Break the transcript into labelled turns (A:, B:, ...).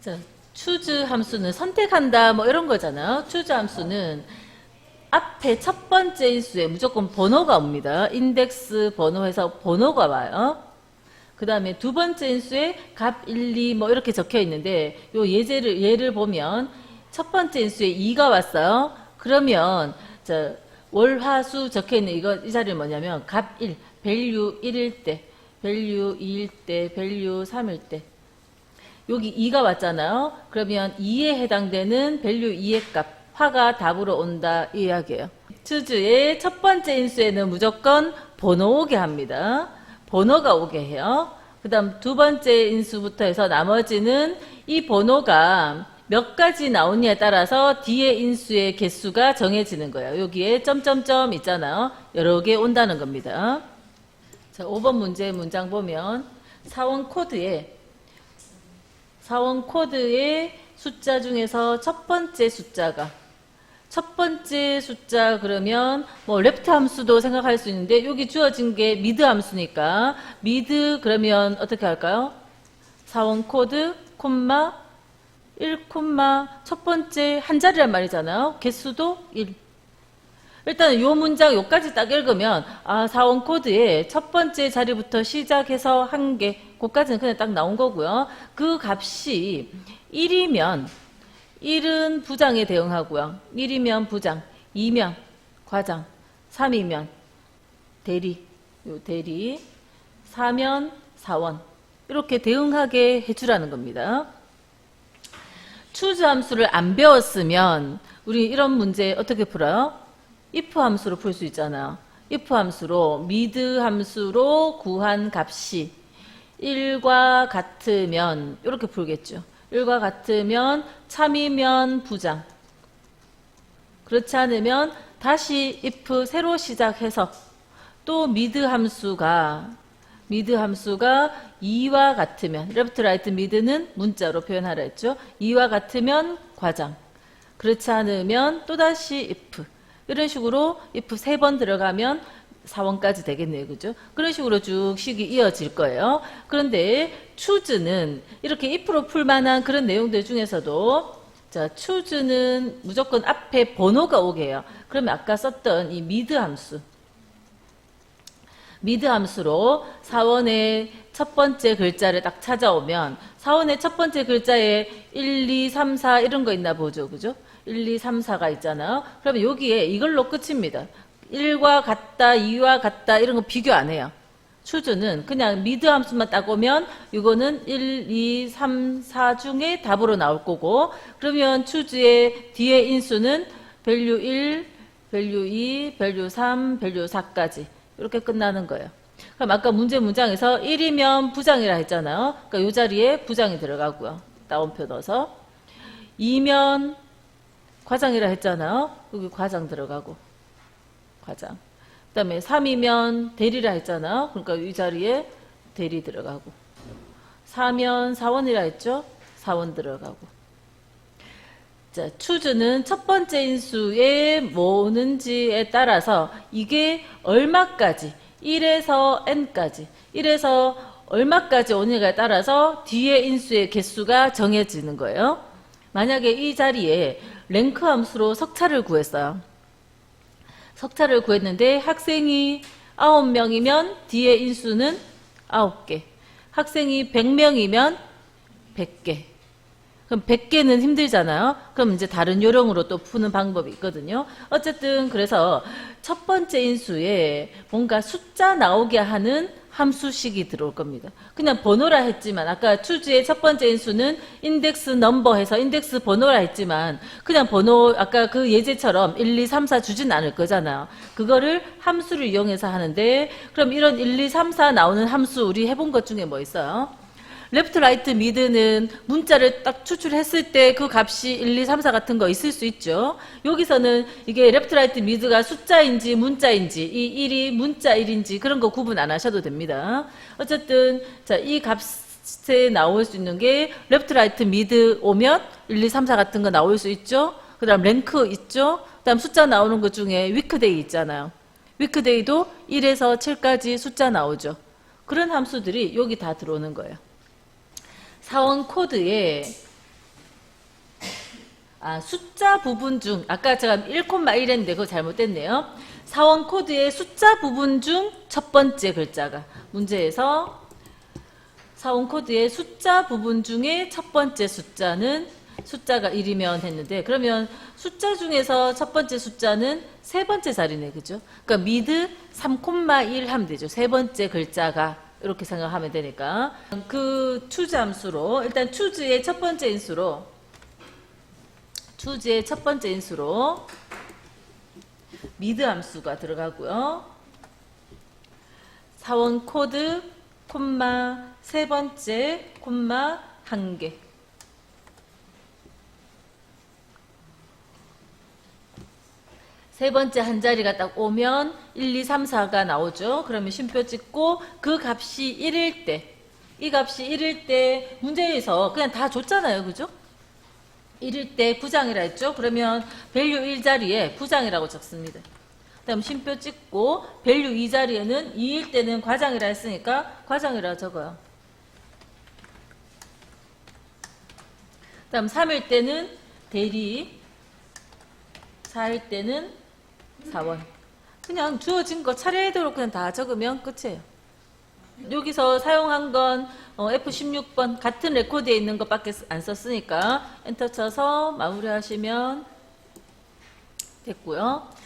A: 자, choose 함수는 선택한다 뭐 이런 거잖아요. choose 함수는 앞에 첫 번째 인수에 무조건 번호가 옵니다. 인덱스 번호에서 번호가 와요. 그 다음에 두 번째 인수에 값 1, 2 뭐 이렇게 적혀 있는데 요 예제를 예를 보면 첫 번째 인수에 2가 왔어요. 그러면 저 월화수 적혀 있는 이거 이 자리는 뭐냐면 값 1, value 1일 때, value 2일 때, value 3일 때 여기 2가 왔잖아요. 그러면 2에 해당되는 value 2의 값 화가 답으로 온다 이 이야기예요. 추즈의 첫 번째 인수에는 무조건 번호 오게 합니다. 번호가 오게 해요. 그 다음 두 번째 인수부터 해서 나머지는 이 번호가 몇 가지 나오냐에 따라서 뒤에 인수의 개수가 정해지는 거예요. 여기에 점점점 있잖아요. 여러 개 온다는 겁니다. 자, 5번 문제 문장 보면 사원 코드에 사원 코드의 숫자 중에서 첫 번째 숫자가 첫 번째 숫자 그러면 뭐 레프트 함수도 생각할 수 있는데 여기 주어진 게 미드 함수니까 미드 그러면 어떻게 할까요? 사원 코드 콤마 1 콤마 첫 번째 한 자리란 말이잖아요. 개수도 1. 일단 요 문장 요까지 딱 읽으면 아 사원 코드에 첫 번째 자리부터 시작해서 한 개, 그까지는 그냥 딱 나온 거고요. 그 값이 1이면 1은 부장에 대응하고요. 1이면 부장, 2면 과장, 3이면 대리, 요 대리, 4면 사원 이렇게 대응하게 해주라는 겁니다. 추즈 함수를 안 배웠으면 우리 이런 문제 어떻게 풀어요? If 함수로 풀 수 있잖아요. if 함수로 미드 함수로 구한 값이 1과 같으면 이렇게 풀겠죠. 1과 같으면 참이면 부장. 그렇지 않으면 다시 if 새로 시작해서 또 미드 함수가 미드 함수가 2와 같으면 레프트 라이트 미드는 문자로 표현하라 했죠. 2와 같으면 과장. 그렇지 않으면 또다시 if. 이런 식으로 if 세 번 들어가면 4원까지 되겠네요. 그죠? 그런 식으로 쭉 식이 이어질 거예요. 그런데 추즈는 이렇게 if로 풀 만한 그런 내용들 중에서도 자, 추즈는 무조건 앞에 번호가 오게 해요. 그러면 아까 썼던 이 미드 함수. 미드 함수로 사원의 첫 번째 글자를 딱 찾아오면 사원의 첫 번째 글자에 1, 2, 3, 4 이런 거 있나 보죠. 그죠? 1, 2, 3, 4가 있잖아요. 그러면 여기에 이걸로 끝입니다. 1과 같다, 2와 같다 이런 거 비교 안 해요. 추주는 그냥 미드 함수만 딱 오면 이거는 1, 2, 3, 4 중에 답으로 나올 거고 그러면 추주의 뒤에 인수는 value 1, value 2, value 3, value 4까지 이렇게 끝나는 거예요. 그럼 아까 문제 문장에서 1이면 부장이라 했잖아요. 그러니까 이 자리에 부장이 들어가고요. 따옴표 넣어서 2면 과장이라 했잖아요. 여기 과장 들어가고 과장. 그다음에 3이면 대리라 했잖아요. 그러니까 이 자리에 대리 들어가고 4면 사원이라 했죠. 사원 들어가고. 자, 추주는 첫 번째 인수에 뭐 오는지에 따라서 이게 얼마까지 1에서 n까지 1에서 얼마까지 오느냐에 따라서 뒤에 인수의 개수가 정해지는 거예요. 만약에 이 자리에 랭크 함수로 석차를 구했어요. 석차를 구했는데 학생이 9명이면 뒤에 인수는 9개. 학생이 100명이면 100개. 그럼 100개는 힘들잖아요. 그럼 이제 다른 요령으로 또 푸는 방법이 있거든요. 어쨌든 그래서 첫 번째 인수에 뭔가 숫자 나오게 하는 함수식이 들어올 겁니다. 그냥 번호라 했지만 아까 추주의 첫 번째 인수는 인덱스 넘버 해서 인덱스 번호라 했지만 그냥 번호 아까 그 예제처럼 1, 2, 3, 4 주진 않을 거잖아요. 그거를 함수를 이용해서 하는데 그럼 이런 1, 2, 3, 4 나오는 함수 우리 해본 것 중에 뭐 있어요? 레프트 라이트 미드는 문자를 딱 추출했을 때 그 값이 1, 2, 3, 4 같은 거 있을 수 있죠. 여기서는 이게 레프트 라이트 미드가 숫자인지 문자인지 이 1이 문자 1인지 그런 거 구분 안 하셔도 됩니다. 어쨌든 자, 이 값에 나올 수 있는 게 레프트 라이트 미드 오면 1, 2, 3, 4 같은 거 나올 수 있죠. 그다음 랭크 있죠. 그다음 숫자 나오는 것 중에 위크데이 있잖아요. 위크데이도 1에서 7까지 숫자 나오죠. 그런 함수들이 여기 다 들어오는 거예요. 사원 코드에 아, 숫자 부분 중, 아까 제가 1,1 했는데 그거 잘못됐네요. 사원 코드의 숫자 부분 중 첫 번째 글자가 문제에서 사원 코드의 숫자 부분 중에 첫 번째 숫자는 숫자가 1이면 했는데 그러면 숫자 중에서 첫 번째 숫자는 세 번째 자리네 그죠? 그러니까 미드 3,1 하면 되죠. 세 번째 글자가 이렇게 생각하면 되니까 그 추즈 함수로 일단 추즈의 첫 번째 인수로 추즈의 첫 번째 인수로 미드 함수가 들어가고요. 사원 코드 콤마 세 번째 콤마 한 개. 세 번째 한 자리가 딱 오면 1, 2, 3, 4가 나오죠. 그러면 쉼표 찍고 그 값이 1일 때, 이 값이 1일 때 문제에서 그냥 다 줬잖아요. 그죠? 1일 때 부장이라 했죠. 그러면 밸류 1 자리에 부장이라고 적습니다. 그다음 쉼표 찍고 밸류 2 자리에는 2일 때는 과장이라 했으니까 과장이라 적어요. 그다음 3일 때는 대리 4일 때는 사원. 그냥 주어진 거 차례대로 그냥 다 적으면 끝이에요. 여기서 사용한 건 어, F16번 같은 레코드에 있는 것밖에 안 썼으니까 엔터 쳐서 마무리하시면 됐고요.